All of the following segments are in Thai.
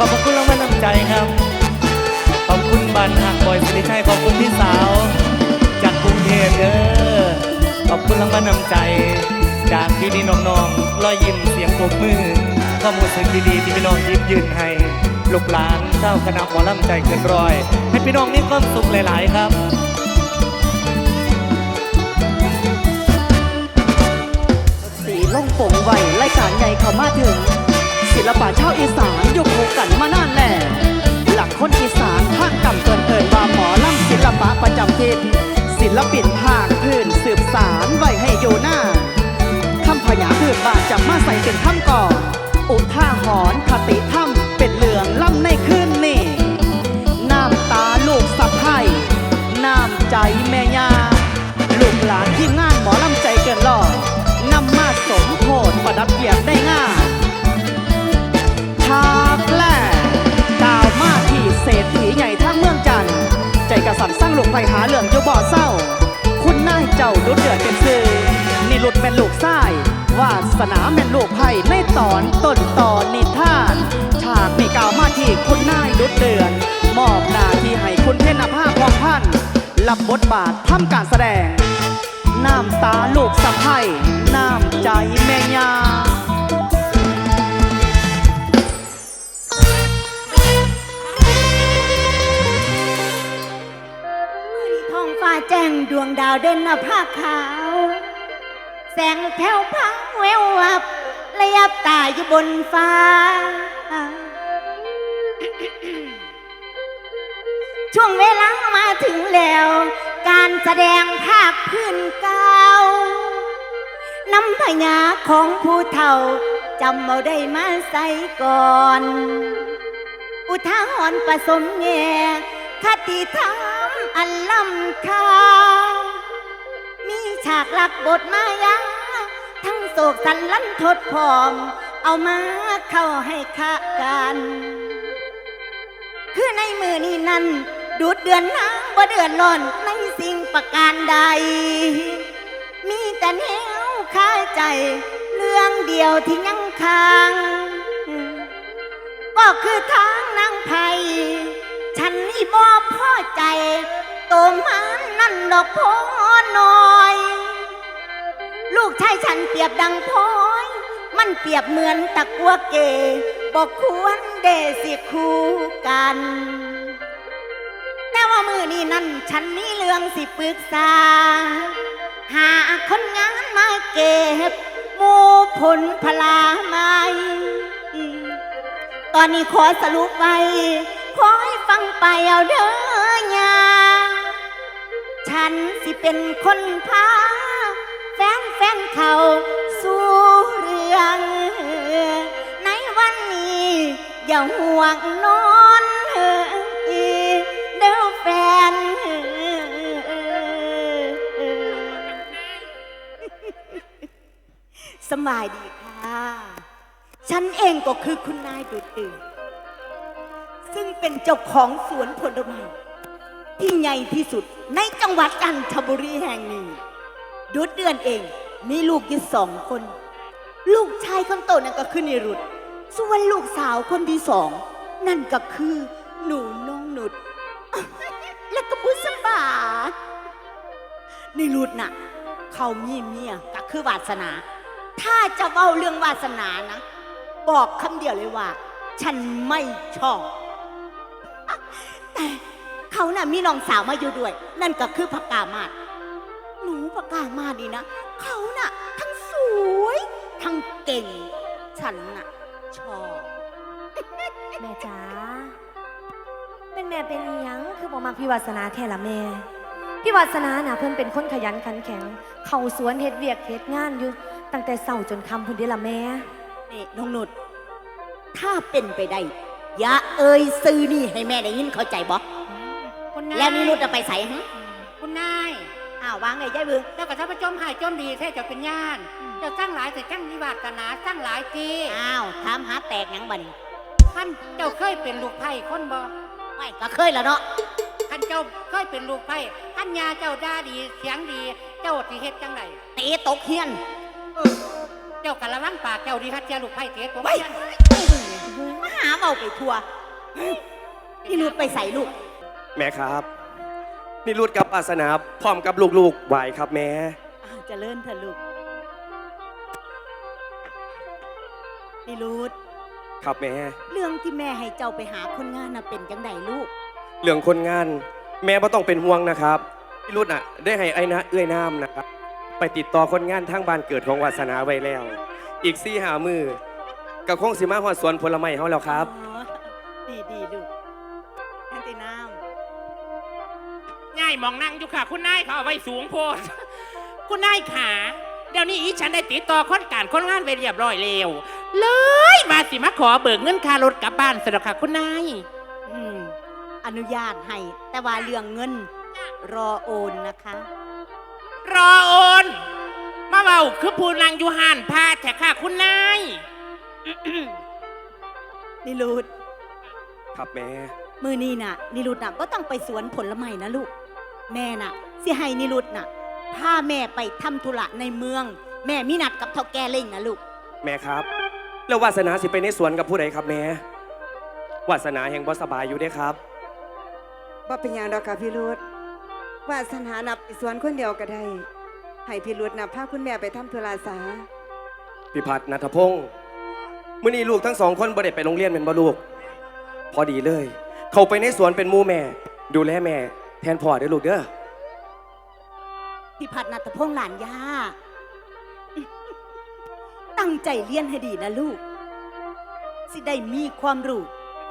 ขอบพระคุณรางวัลน้ำใจครับ ขอบคุณบันหักบอยสิริชัยขอบคุณพี่สาว จากกรุงเทพเด้อขอบคุณรางวัลน้ำใจ จากพี่ดีน้องๆรอยยิ้มเสียงปรบมือความรู้สึกดีๆที่พี่น้องยิบยืนให้ลูกหลานเจ้าคณะหมอลำใจเกินร้อย ให้พี่น้องมีความสุขหลาย ๆ ครับสีล่องโป่งไหวรายการใหญ่เข้ามาถึง ศิลปะชาวอีสานยกหูกันมานานแหล่หลักคนอีสานภาคกำเกินเอินว่าหมอลำศิลปะประจำทิศศิลปินภาคพื้นสืบสารไว้ให้โยู่หน้าคำพยาพื้นบานจะมาใส่เป็นคำก่ออุท่าหอนคติถ้ำเป็นเหลืองล่ำในคืน บบทบาททำการแสดง น้ำตาลูกสะพ้ยน้ำใจแม่ยาท้องฟ้าแจ้งดวงดาวเด่นน้าผาขาว แสงแผ่วพราวแวววับระยับตาอยู่บนฟ้า ช่วงเวลามาถึงแล้ว การแสดงภาคพื้นเก่าน้ำพญาของผู้เฒ่าจำเอาได้มาใส่ก่อน อุทาหรณ์ผสมแง่คติธรรมอันล้ำค่ามีฉากหลักบทมายาทั้งโศกสันลันทดพอม เอามาเข้าให้ค่ากัน คือในมือนี้นั้น ดูดเดือนน้ำบ่เดือนร้อนในสิ่งประการใด มีแต่แนวคาใจ เรื่องเดียวที่ยังค้าง ก็คือทางนางไพฉันนี่บ่พอใจโตมันนั่นดอกพอน้อย ลูกชายฉันเปรียบดังพลอย มันเปรียบเหมือนตะกัวเกบอกควรเดสิคู่กัน แต่ว่ามือนี้นั่นฉันมีเรื่องสิปรึกษา หาคนงานมาเก็บมูผลพลาไม้ตอนนี้ขอสรุปไว้ขอให้ฟังไปเอาเด้อยาฉันสิเป็นคนพาแฟนแฟนเขาสู่เรื่อง ในวันนี้อย่าห่วงน้อน สบายดีค่ะ ฉันเองก็คือคุณนายดุดดื่นซึ่งเป็นเจ้าของสวนผลไม้ที่ใหญ่ที่สุดในจังหวัดจันทบุรีแห่งนี้ ดุดเดือนเองมีลูกอยู่สองคน ลูกชายคนโตนั่นก็คือนิรุตส่วนลูกสาวคนที่สอง นั่นก็คือหนูน้องนุด และก็บุษบานิรุตน่ะ เขามีเมียก็คือวาสนา ถ้าจะเว้าเรื่องวาสนานะ บอกคำเดียวเลยว่า ฉันไม่ชอบ แต่เขาน่ะมีน้องสาวมาอยู่ด้วย นั่นก็คือผักกามาดหนูผักกามาดนี่นะ เขาน่ะ ทั้งสวย ทั้งเก่ง ฉันน่ะ ชอบ แม่จ๋าเป็นแม่เป็นอีหยังคือบอกมักพี่วาสนาแท้ละแม่ พี่วาสนาน่ะเพิ่นเป็นคนขยันขันแข็ง เข้าสวนเฮ็ดเวียกเฮ็ดงานอยู่ ตั้งแต่เช้าจนค่ำพุ่นเด้ละแม่นี่น้องนุดถ้าเป็นไปได้ อย่าเอ่ยซื้อนี่ให้แม่ได้ยินเข้าใจบ่คุณนายแล้วนิรุตจะไปใส่ฮะคุณนายอ้าววางไงยายบึงเจ้ากับท่านผู้ชมหายจมดีแท้เจ้าเป็นญาติเจ้าสร้างหลายแต่สร้างนิวาสนาสร้างหลายจีอ้าวถามหาแตกหยังบัดนท่านเจ้าเคยเป็นลูกไผ่คนบ่ไม่ก็เคยแล้วเนาะท่านเจ้าเคยเป็นลูกไผ่ท่านยาเจ้าด่าดีเสียงดี เจ้าสิเฮ็ดจังไดตีตกเฮียน เจ้ากะระวังปากเจ้าดีฮัดเจ้าลูกไผ่เสียตัวไว้เพี้ยมาหาเบาไปทัวนี่รูดไปใส่ลูก แม่ครับ นี่รุดกับอาสนาพร้อมกับลูกๆไหวครับแม่อ้าวเจะเลิ่นเถอะลูกนี่รูดครับแม่เรื่องที่แม่ให้เจ้าไปหาคนงานน่ะเป็นจังไดลูก เรื่องคนงาน แม่บ่ต้องเป็นห่วงนะครับพี่รุดน่ะ ได้ให้ไอ้นะเอื้อยน้ำนะครับ ไปติดต่อคนงานทางบ้านเกิดของวาสนาไว้แล้ว อีกซี่หามือกับคงสิมาหอดสวนผลไม้เฮาแล้วครับ อ๋อดีดีลูกนั่นตีน้ง่ายมองนั่งอยู่ค่ะ คุณนายเขาเอาไว้สูงโพด คุณนายขาเดี๋ยวนี้อีฉันได้ติดต่อคนการคนงานไปเรียบร้อยแล้วเลยมาสิมาขอเบิกเงินค่ารถกลับบ้านสะดอกค่ะคุณนายำอืม อนุญาตให้ แต่ว่าเรื่องเงิน รอโอนนะคะ รอโอนมาเบาคือผู้นางอยู่ห่านพาแต่ค่ะคุณนายนิรุตครับแม่ มือนี้น่ะ นิรุตน่ะก็ต้องไปสวนผลไม้นะลูก แม่น่ะสิให้นิรุตน่ะพาแม่ไปทำธุระในเมือง แม่มีนัดกับเท่าแก่เล่งนะลูก แม่ครับ แล้ววาสนาสิไปในสวนกับผู้ใดครับแม่ วาสนาแห่งบ่สบายอยู่เด้ครับบ่เป็นอย่างดอกค่ะพี่รุด วาสนานับไปสวนคนเดียวก็ได้ให้พี่รุดนับพาคุณแม่ไปทำธุระสาพิพัฒน์นัทพงศ์มื่อนี้ลูกทั้งสองคนบ่ได้ไปโรงเรียนเป็นบ่ลูก พอดีเลย เขาไปในสวนเป็นหมูแม่ ดูแลแม่ แทนพ่อเด้อลูกเด้อพิพัฒน์นัตพงษ์หลานย่า ตั้งใจเรียนให้ดีนะลูก สิได้มีความรู้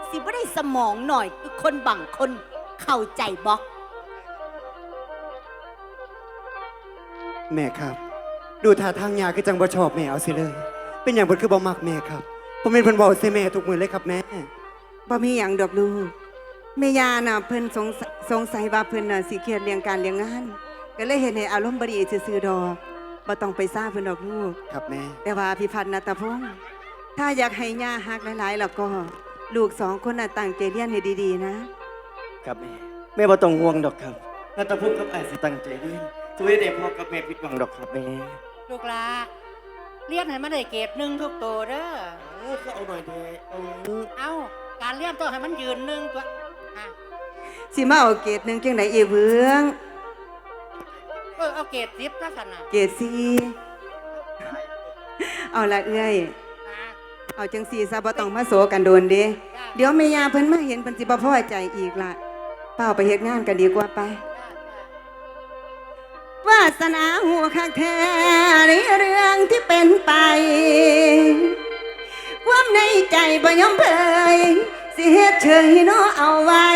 สิบ่ได้สมองหน่อยคือคนบางคนเข้าใจบอก แม่ครับ ดูท่าทางยาคือจังบ่ชอบแม่เอาสิเลย เป็นอย่างเพิ่นคือบ่มักแม่ครับผมเป็นเพิ่นเว้าใส่แม่ทุกมื้อเลยครับแม่บ่มีหยังดอกลูกแม่ยาน่ะเพิ่นสงสสงสัยว่าเพิ่นน่ะสิเครียดเรื่องการเลี้ยงงานก็เลยเฮ็ดให้อารมณ์บ่ดีซื่อๆดอกบ่ต้องไปซ่าเพิ่นดอกลูกครับแม่แต่ว่าพี่พัฒน์นัตพงศ์ถ้าอยากให้ย่าฮักหลายๆแล้วก็ ลูกสองคนน่ะตั้งใจเรียนให้ดีๆนะ ครับแม่แม่บ่ต้องห่วงดอกครับนาตาพุ่มกับอ้ายสิตั้งใจเรียน ช่วยได้พ่อกับแม่ผิดหวังดอกครับแม่ลูกหลาเรียนให้มันได้เกรดหนึ่งทุกตัวเด้อ เออก็เอาหน่อยเด้เอาเอาการเรียนต้องให้มันยืนหนึ่งตัวอะสิมาเอาเกรดหนึ่งจังไดเอเบืองเออเอาเกรดสิบลักษณะเกรดสี่เอาละเอ้ยอะเอาจังสี่ซะบ่ต้องมาโศกันโดนเด้เดี๋ยวแม่ยาเพิ่นมาเห็นเพิ่นสิบ่พอใจอีกล่ะเป้าไปเฮ็ดงานกันดีกว่าไป วาสนาหัวคักแท้ในเรื่องที่เป็นไป ความในใจบ่ยอมเผยสิเฮ็ดเฉยนาะเอาไว้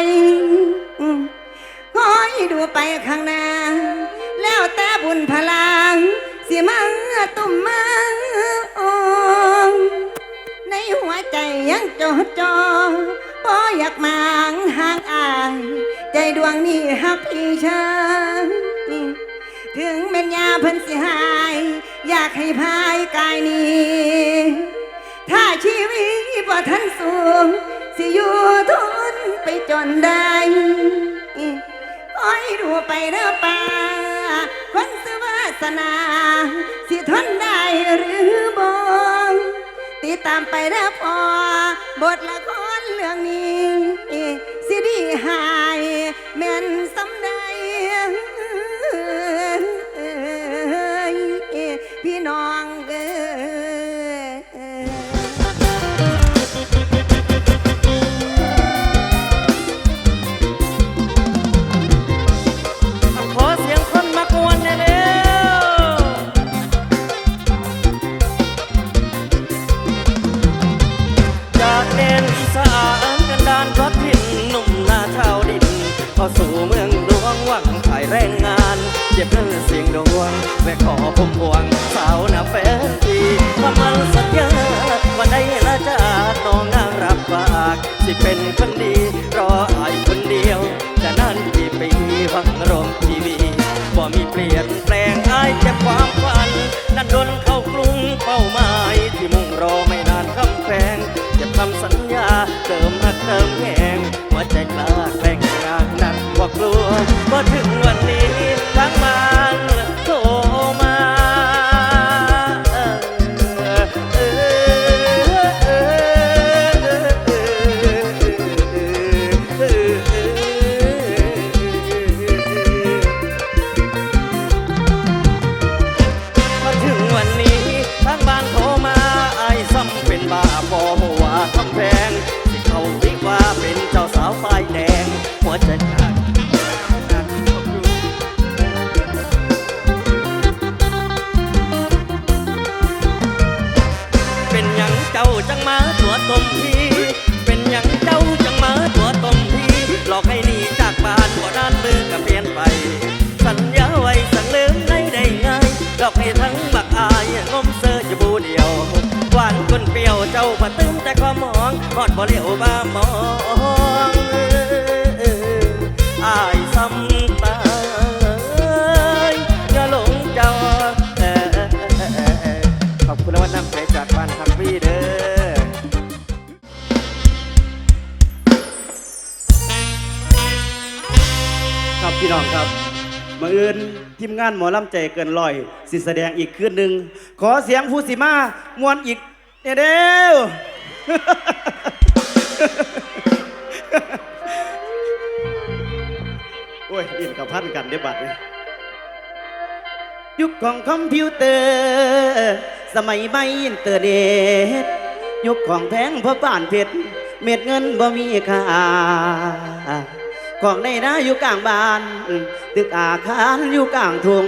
คอยดูไปข้างหน้า แล้วแต่บุญพลังสิมาตุ่มมาอองในหัวใจยังจดจอบ่อยากมางห่างอาย ใจดวงนี้ฮักพี่ชาย ถึงแม่นยาเพิ่นสิหาย อยากให้พายกายนี้ ถ้าชีวิตว่าทันสูง สิอยู่ทนไปจนได้คอยดูไปเด้อป่าคนสวาสนา สิทนได้หรือบ่ติดตามไปเด้อพอบทละครเรื่องนี้ สิดีหายแม่นส เจ็บเรื่อเสียงดวงแม่ขอห่มพวงสาวหน้าแฟนทีทำมันสัญญาวันใดละจากน้องนางรับปากสิเป็นคนดีรออายคนเดียว จะนั่นกี่ปีหวังรมทีวีบ่มีเปลี่ยน ง พี่น้องครับมาอื่นทีมงานหมอลำใจเกินลอยสิแสดงอีกคืนหนึ่งขอเสียงผู้สิมามวนอีกเนี่ยเด้วโอ้ยอินกับพันกันได้บัดเลยยุคของคอมพิวเตอร์ สมัยไม่อินเตอร์เน็ตยุคของแพงเพราะบ้านเพชรเม็ดเงินบ่มีค่า ของในนาอยู่กลางบ้าน ตึกอาคารอยู่กลางทุ่ง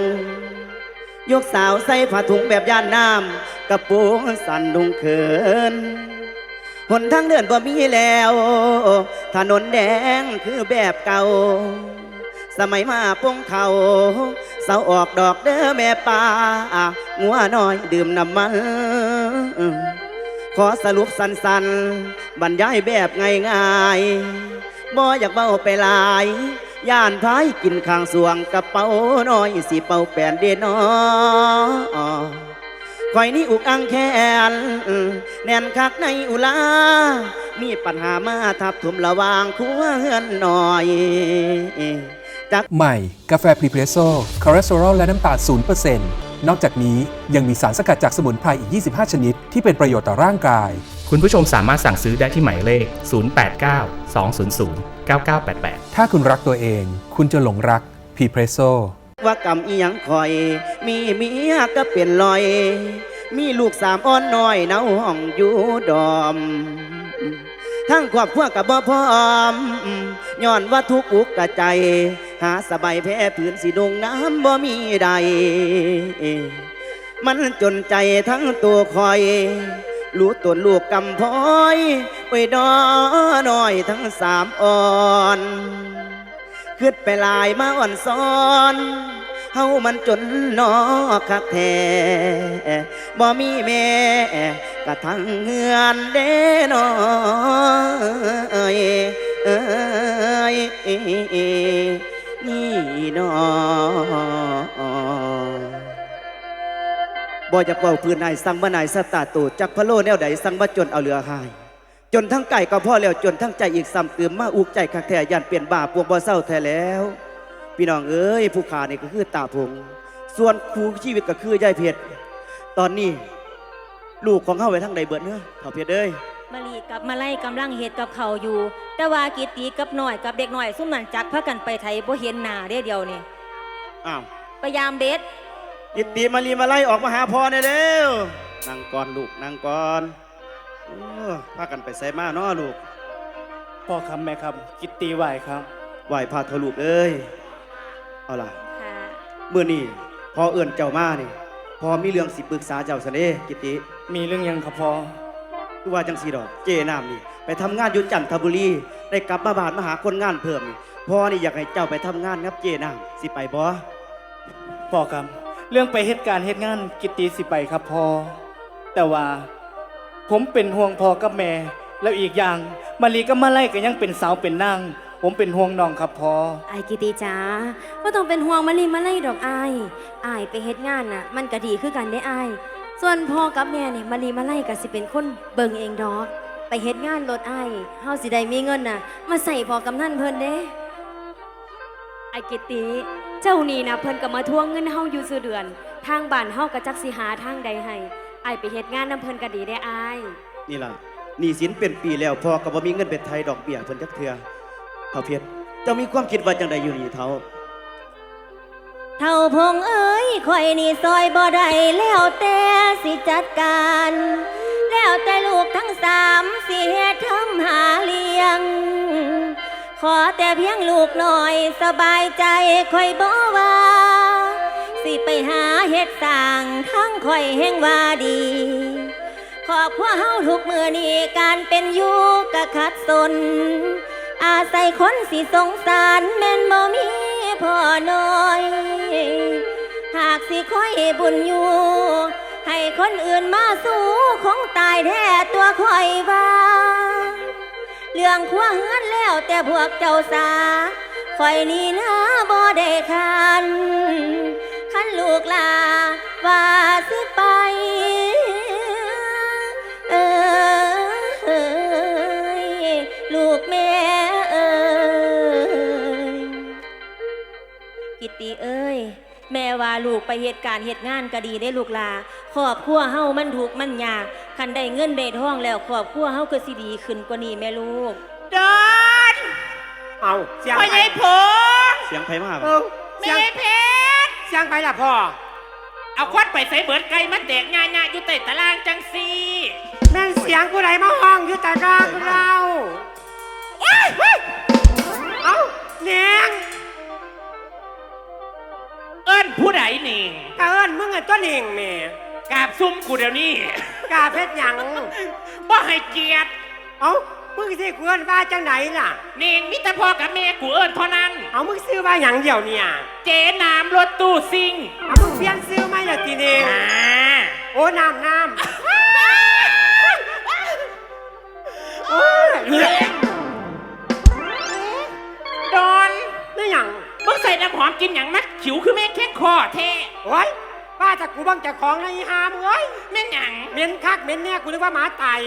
ยกสาวใส่ผ้าถุงแบบย่านน้ำกระโปรงสั่นดุงเขินหนทางเดินบ่มีแล้ว ถนนแดงคือแบบเก่า สมัยมาปงเขาเสาออกดอกเด้อแม่ป่างัวน้อยดื่มน้ำมัน ขอสรุปสั้นๆ บรรยายแบบง่ายๆ บ่อยากเบ้าไปหลาย ย่านพายกินข้างสวงกระเป๋าน้อยสิเป่าแปนเดนอคอยนี่อุกอังแขนแน่นคักในอุลา มีปัญหามาทับถมระวางคัวเฮือนหน่อยจักใหม่ กาแฟพรีเพรสโซ่คอเลสเตอรอลและน้ำตาล 0%นอกจากนี้ยังมีสารสกัดจากสมุนไพรอีก 25 ชนิด ที่เป็นประโยชน์ต่อร่างกาย คุณผู้ชมสามารถสั่งซื้อได้ที่หมายเลข 089 200 9988 ถ้าคุณรักตัวเอง คุณจะหลงรักพรีเพรสโซ่ว่ากำอีหยังคอย มีเมียก็เป็นลอย มีลูกสามอ้อนน้อยเนาห้องอยู่ดอม ทั้งครอบครัวกับบ่พร้อมย้อนว่าทุกข์อุกกะใจ หาสบายแพ้ผืนสีดงน้ำบ่มีใด มันจนใจทั้งตัวคอย รู้ตัวลูกกำพ้อยไว้ดอน้อยทั้งสามอ่อนขึ้นไปลายมาอ่อนซ้อนเฮามันจนนอคักแท้บ่มีแม่กะทั้งเฮือนเด้นอเอ้ยเอ้ยนี่นอ บ่จะเป่าพื้นนายสั่งบ่นายสตาร์ตูจักพะโลแนวใดสั่งบ่จนเอาเรือหาย จนทั้งไก่ก็พ่อแล้วจนทั้งใจอีกซ้ำเติมมาอุกใจคักแท้ยันเปลี่ยนบาปพวงบ่เศร้าแท้แล้ว พี่น้องเอ้ยผู้ขานี่ก็คือตาพงส่วนครูชีวิตก็คือยายเพชรตอนนี้ลูกของเข้าไปทั้งใดเบิดเนื้อเขาเพชรเอ้ยมาลีกับมาไล่กำลังเฮ็ดกับเขาวอยู่ แต่ว่ากิตีกับหน่อยกับเด็กหน่อยซุ่มนั่นจักพากันไปไทยบ่เห็นหน้าเด้เดียวนี่อ้าวพยายามเด็ด ยิตตีมารีมาไล่ออกมาหาพ่อเนี่ยเด้วนั่งก่อนลูกนั่งก่อนโอ้พากันไปใส่มาเนาะลูกพ่อครับแม่ครับกิตตีไหวครับไหวพาเธอลูกเอ้ยเอาล่ะค่ะเมื่อนี่พอเอื่นเจ้ามานี่พอมีเรื่องสิปรึกษาเจ้าเสน่ห์กิตติมีเรื่องยังครับพ่อคือว่าจังสีดอก เจน้ำนี่ไปทำงานอยู่จันทบุรีได้กลับมาบ้านมาหาคนงานเพิ่มนี่พ่อนี่อยากให้เจ้าไปทำงานครับเจน้ำสิไปบ่พ่อครับ เรื่องไปเหตุการณ์เหตุงานกิตตีสิไปครับพ่อแต่ว่าผมเป็นห่วงพ่อกับแม่ แล้วอีกอย่างมาลีก็มาไล่ก็ยังเป็นสาวเป็นนางผมเป็นห่วงน้องครับพ่อไอ้กิติจ้าก็ต้องเป็นห่วงมาลีมาไล่ดอกอายอายไปเฮ็ดงานน่ะ มันก็ดีคือกันได้อายส่วนพ่อกับแม่นี่มาลีมาไล่ก็สิเป็นคนเบิ่งเองดอกไปเฮ็ดงานรถอายเฮาสิได้มีเงินน่ะ มาใส่พอกำนันเพิ่นเด้ไอ้กิตี เจ้านี่นะเพิ่นก็มาทวงเงินเฮาอยู่ซื่อเดือน ทางบ้านเฮาก็จักสิหาทางใดให้ไอ้ายไปเฮ็ดงานนํเพิ่นก็ดีได้อาย นี่ล่ะหนี่สินเป็นปีแล้วพ่อก็บ่มีเงินเป็นไทยดอกเบี้ยเพิ่นจักเทื่อเท่าเพชรเจ้ามีความคิดว่าจังใดอยู่นี่เท่า เท่าพงเอ้ยข่อยนี่ซอยบ่ได้แล้วแต่สิจัดการ แล้วแต่ลูกทั้งสามสิเฮ็ดทำหาเลี้ยง ขอแต่เพียงลูกหน่อยสบายใจคอยบ่ว่า สิไปหาเฮ็ดสร้างทั้งคอยแห่งว่าดีขอบพวกเฮาทุกมือนี้การเป็นอยู่กะขัดสน อาศัยคนสิสงสารแม่นบ่มีพ่อน้อย หากสิคอยบุญอยู่ ให้คนอื่นมาสู้คงตายแท้ตัวคอยว่า เรื่องขั้วเฮือนแล้วแต่พวกเจ้าสาคอยนี่นะบ่ได้คันคันลูกลาว่าสิไปเอ้ยลูกแม่เอ้ยกิตติเอ้ยแม่ว่าลูกไปเหตุการณ์เหตุงานก็ดีได้ลูกลาครอบครัวเฮามันถูกมันยาก คันได้เงินได้ทองแล้วครอบครัวเฮาก็สิดีขึ้นกว่านี้แม่ลูกดอนเอาเสียงพ่อไปใหญ่ผงเสียงไผมาเอบ่อแม่เสียงใหญ่เพชรเสียงไปล่ะพ่อเอาควัดไปใส่เบิดไก่มาแตกงานๆอยู่ใต้ตารางจังซีแม่นเสียงผู้ใดมาห้องอยู่แต่กลางเราเอาเนียงเอิ้นผู้ใดนี่กะเอิญมึงอะต้นเองแม่ กราบซุ่มกูเดี๋ยวนี้ กาเพชรหยังบ่ให้เกียรติ เอามึงสิกูเอิญว่าจังไหนล่ะ นี่มิตรพ่อกับแม่กูเอิ้นเท่านั้น เอามึงซื้อว่าหยังเดียวเนี่ยเจ๊น้ำรถตู้ซิ่งเอามึงเปลี่ยนซื้อไหมล่ะทีนี้อ่าโอ้น้ำน้ำโอ้ยดอน นี่หยังมึงใส่น้ำหอมกินอย่างมัดขิวคือแม่งแค่คอแท้โอ้ย ป้าจากกูบ้างจากของในะอีหามงเอ้ยแม่งหยังเหม็นคักเหม็นเนี่ยกูนึกว่าหมาตาย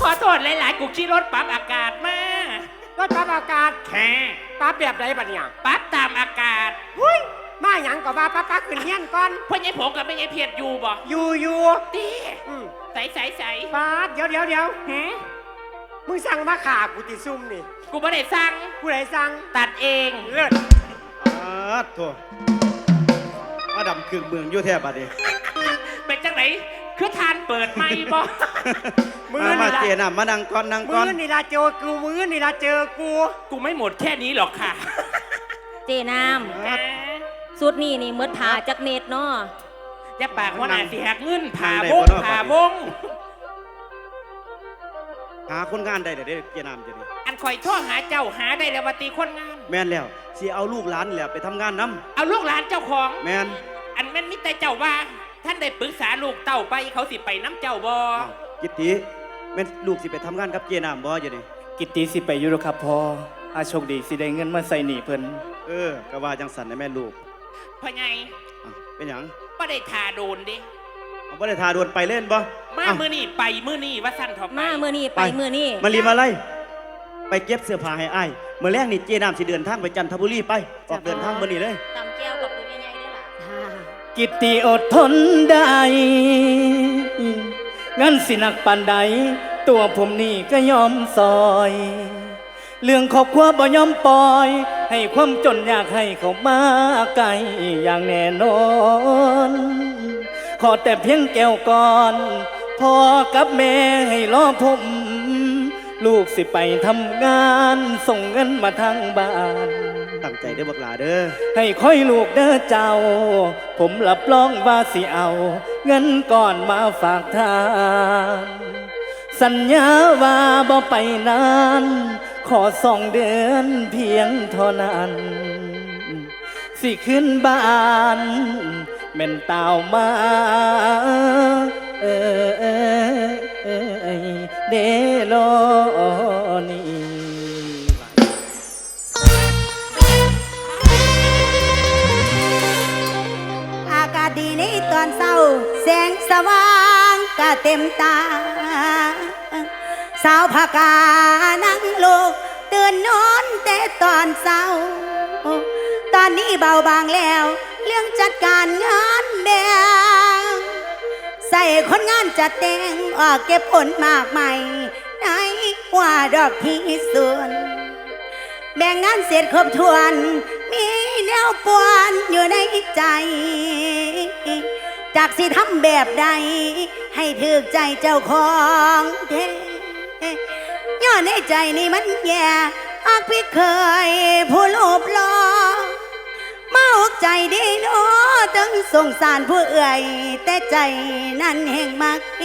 ขอโทษหลาย ๆ กูขี่รถปรับอากาศมารถปรับอากาศแค่ปรับแบบไหนบัดเนี่ยปรับตามอากาศหุ้ยมาหยังก็ว่าป้าป้าขึ้นเฮียนก่อนพ่อใหญ่ผงกับแม่ใหญ่เพียรอยู่บ่อยู่อยู่ตีอืมใส่ใส่ใส่ป้าดเดี๋ยวเดี๋ยวเดี๋ยวหืมมึงสั่งมาขากูติซุ่มนี่ กูไม่ได้สั่งผู้ใดสั่งตัดเองเลิศอาดโถ มาดำเครื่องเมืองอยู่แท้บัดนี้เป็นจังไหนคือทานเปิดไม่บ่มือมามานี่ละเจน่ะมานั่งก่อนนั่งมืก่อนอนี่ละเจอกูมือนี่ละเจอกูกูไม่หมดแค่นี้หรอกค่ะเจน้ำสุดนี่นี่หมดผ่าจากเม็ดเนาะจะปากว่านาสิหักเงินผ่าวงผ่าวง หาคนงานได้เด้อเด้อเจนามเจนี่อันคอยโท่อหาเจ้าหาได้แล้ววาตีคนงาน แม่นแล้ว สิเอาลูกหลานนี่แหละไปทำงานนํเอาลูกหลานเจ้าของ แม่นอันแม่นมิแต่เจ้าว่า ท่านได้ปรึกษาลูกเต้าไปเขาสิไปน้ำเจ้าบ่อ้าวกิตติแม่นลูกสิไปทำงานกับเจนามบ่อยู่นี่กิตติสิไปอยุโรครับพ่ออาโชคดีสิได้เงินมาใส่หนีเพิ่นเออก็ว่าจังสันนะแม่ลูกพ่อใหญ่อะเป็นหยังบ่ได้ทาโดนเดิเอาบ่ได้ทาดวนไปเล่นบ่มาอะ มือนี่ไปมือนี่ว่าสั้นเถอะไปมาเมื่อนี่ไปเมื่อนี่มารีมาไล่ ไปเก็บเสื้อผ้าให้อ้ายเมื่อแรกนี่เจนามสิเดินทางไปจันทบุรีไปออกเดินทางมื้อนี้เลย ตำแก้วกับปูใหญ่ๆด้วยล่ะกิตติอดทนได้งั้นสิหนักปานใด ตัวผมนี่ก็ยอมซอย เรื่องครอบครัวบ่ยอมปล่อย ให้ความจนอยากให้เขามาไกลอย่างแน่นอน ขอแต่เพียงแก้วก่อนพ่อกับแม่ให้รอผม ลูกสิไปทำงานส่งเงินมาทางบ้าน ตั้งใจเด้อบักหลาเด้อให้ค่อยลูกเด้อเจ้า ผมรับรองว่าสิเอา เงินก่อนมาฝากทาน สัญญาว่าบ่ไปนาน ขอสองเดือนเพียงเท่านั้น สิขึ้นบ้านแม่นตาวมา เออเออเออ เดโลนีอากาศดีในตอนเศร้า แสงสว่างก็เต็มตา สาวพากานั่งลูกตื่นนอนแต่ตอนเศร้า ตอนนี้เบาบางแล้ว เรื่องจัดการงานแบ่ ใส่คนงานจัดแต่งออกเก็บผลมากมายในว่าดอกที่ส่วน แบ่งงานเสร็จครบถ้วน มีแนวปวนอยู่ในใจ จากสิทำแบบใด ให้ถึกใจเจ้าของเทย้อนในใจนี่มันแย่อักพี่เคยผู้ลบลอมาอกใจดีเนาะตั้งสงสารผู้เอื่อย แต่ใจนั้นแห่งมักเอ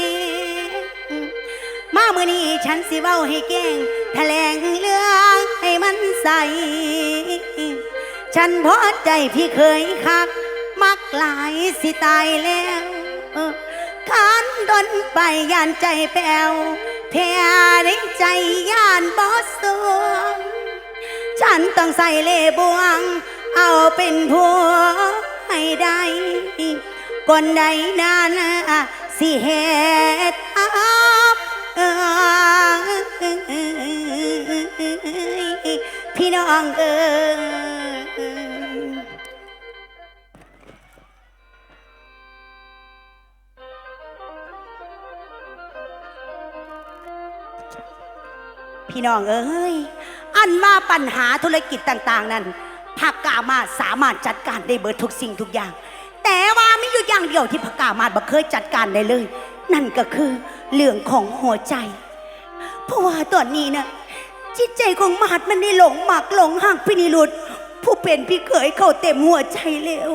งมาเมื่อนี้ฉันสิเว้าให้เก่งแถลงเรื่องให้มันใส ฉันพอใจพี่เคยคัก มักหลายสิตายแล้วขันดนไปยานใจแปวแพ้ในใจยานบอสสวงฉันต้องใส่เล่บวง เอาเป็นผัว ให้ได้ก่อนใดนานสิเหตุอับเอ้ยพี่น้องเอ้ยพี่น้องเอ้ย อันมาปัญหาธุรกิจต่าง ๆ นั้น ภาคกามาสามารถจัดการได้เบิดทุกสิ่งทุกอย่าง แต่ว่ามีอยู่อย่างเดียวที่ภาคกามาบ่เคยจัดการได้เลย นั่นก็คือเรื่องของหัวใจ เพราะว่าตอนนี้นะจิตใจของมาดมันได้หลงหมักหลงหักพินิรุธผู้เป็นพี่เขยเข้าเต็มหัวใจแล้ว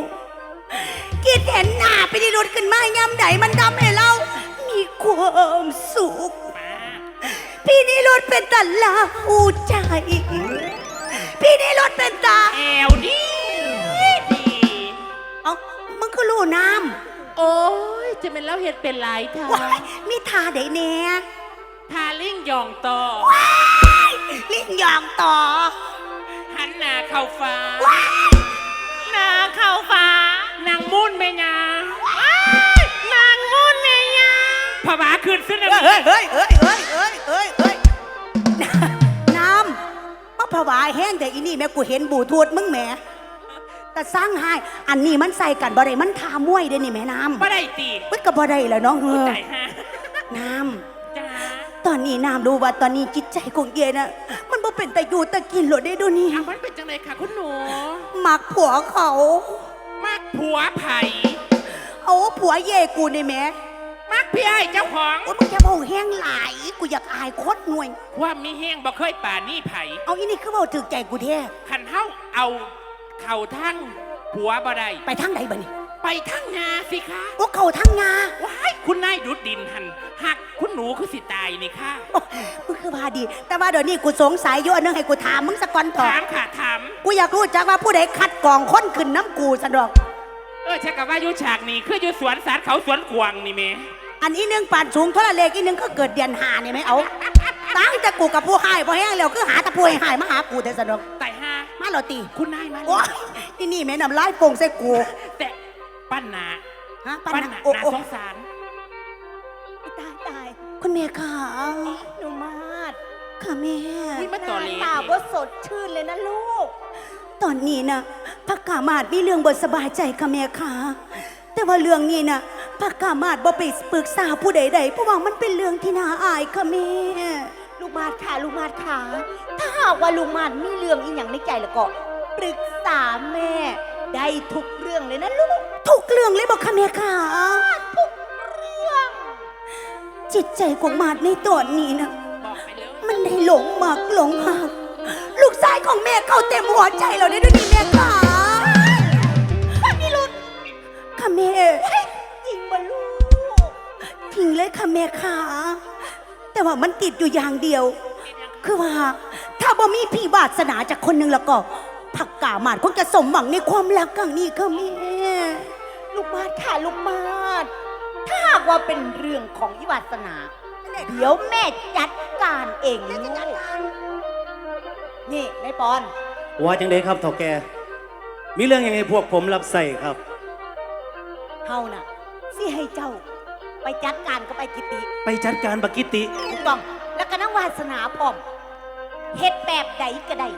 คิดเห็นหน้าพินิรุธขึ้นมาย่ำใดมันทำให้เรา มีความสุขพี่นิรุธเป็นตาลาหูใจ พี่นิรุธเป็นตา แอวดีดี เอ้ามึงก็รู้น้โอ้ย จะเป็นเล่าเห็ดเป็นหลายทาำว้ายมีทาไดแน่ทาลิ่งหยองต่อลิ้นยองต่อหันหน้าเข้าฟ้า ว้ายหน้าเข้าฟ้านางมุ่นแม่ยาว้ายนางมุ่นแม่ยาผวาขึ้นซึ่งเฮ้ยเฮ้ยเฮ้ยเฮ้ยเฮ้ย ผวาแห้งแต่อีนี่แม่กูเห็นบูทูดมึงแหมแต่สร้างให้อันนี้มันใส่กันบ่ได้มันทามวยเด้นี่แม่น้ำบ่ได้ตีมันก็บ่ได้แล้วเนาะเฮ้อใจฮะน้ำจ้าตอนนี้น้ำรู้ว่าตอนนี้จิตใจของเยน่ะมันบ่เป็นแต่อยู่แต่กินหรอกได้ดูนี่อะมันเป็นจังไรค่ะคุณหนูมักผัวเขามากผัวไผ่เอาผัวเย่กูนี่แหม่มัก พี่ไอ้ายเจ้าของโอ้ยมึงจะเบาแห้งหลายกูอยากอายโคตรหน่วยความมีแห้งบ่เคยป่านี่ไผ่เอาอีนี่คือเบาถึกใจกูแท้ขันเฮาเอาเข่าทั้งผัวบ่ได้ไปทางไหนบ่นี่ไปทั้งงาสิคะโอ้เขาทางงาว้ายคุณนายดุดดินหันหักคุณหนูคือสิตายนี่ค่ะโอ้มึงคือพาดี แต่ว่าเดี๋ยวนี้กูสงสัยอยู่อันนึงให้กูถามมึงสักก่อนเถอะถามค่ะถาม กูอยากรู้จักว่าผู้ใดคัดกรองคนขึ้นน้ำกูสะดอก เออชักกับว่าอยู่ฉากนี้คืออยู่สวนสัตว์เขาสวนกวางนี่เม อันอีนึงปานสูงเท่าละเลขอีนึงก็เกิดเดือนหานี่ไหมเอาตั้งแต่กูกับผู้หายพอแห้งแล้วคือหาแตะผู้ให้หายมาหากูแต่สะดอกแต่ห้ามาเราตีคุณนายมาโอ้ยนี่นี่แม่นำลายโป่งใส่กูแต่ปั้นนาฮะปั้ปันนนานะโอ้นาโอ้สงสาร ตายตายคุณแม่ค่ะหนูมาดค่ะแม่ อุ้ยมาต่อเลยตาว่าสดชื่นเลยนะลูก ตอนนี้นะพักกามาดมีเรื่องบทสบายใจค่ะแม่ค่ะ แต่ว่าเรื่องนี้นะพักกามาดบ่ไปปรึกษาผู้ใดๆเพราะว่ามันเป็นเรื่องที่น่าอายค่ะแม่ลูกมาดค่ะลูกมาดค่ะ ถ้าหากว่าลูกมาดมีเรื่องอีหยังในใจแล้วก็ปรึกษาแม่ ได้ทุกเรื่องเลยนะลูกทุกเรื่องเลยบอกค่ะแม่ค่ะทุกเรื่อง จิตใจของมาดในตอนนี้นะบอกไปเลยมันได้หลงหมากหลงหักลูกชายของแม่เข้าเต็มหัวใจเราได้ด้วยนี่แม่ค่ะ ค่ะแม่จริงบ่ลูกทิ้งเลยค่ะแม่ค่ะแต่ว่ามันติดอยู่อย่างเดียว คือว่า ถ้าบ่มีพี่วาสนาจากคนหนึ่งแล้วก็ผักกาหมาดคงจะสมหวังในความรักครั้งนี้ค่ะแม่ลูกมาดค่ะลูกมาดถ้าหากว่าเป็นเรื่องของอิวัสนา เดี๋ยวแม่จัดการเองลูกนี่นายปอน ว่าจังไดครับเถ่าแก มีเรื่องยังไงพวกผมรับใส่ครับ เฮาน่ะสิให้เจ้า ไปจัดการกับไอ้กิติไปจัดการบักกิติ ถูกต้อง แล้วก็นังวาสนาพร้อมเฮ็ดแบบใดก็ได้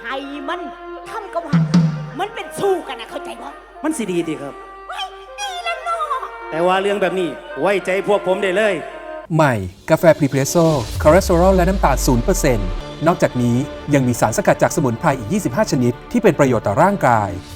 ให้มันทำกับหันมันเป็นสู้กันนะเข้าใจบ่มันสิดีดีครับเฮ้ยดีแล้วเนาะ แต่ว่าเรื่องแบบนี้ไว้ใจพวกผมได้เลย ใหม่ กาแฟพรีเพรสโซ่คอเลสเตอรอลและน้ำตาล0%นนอกจากนี้ยังมีสารสกัดจากสมุนไพรอีก 25 ชนิด ที่เป็นประโยชน์ต่อร่างกาย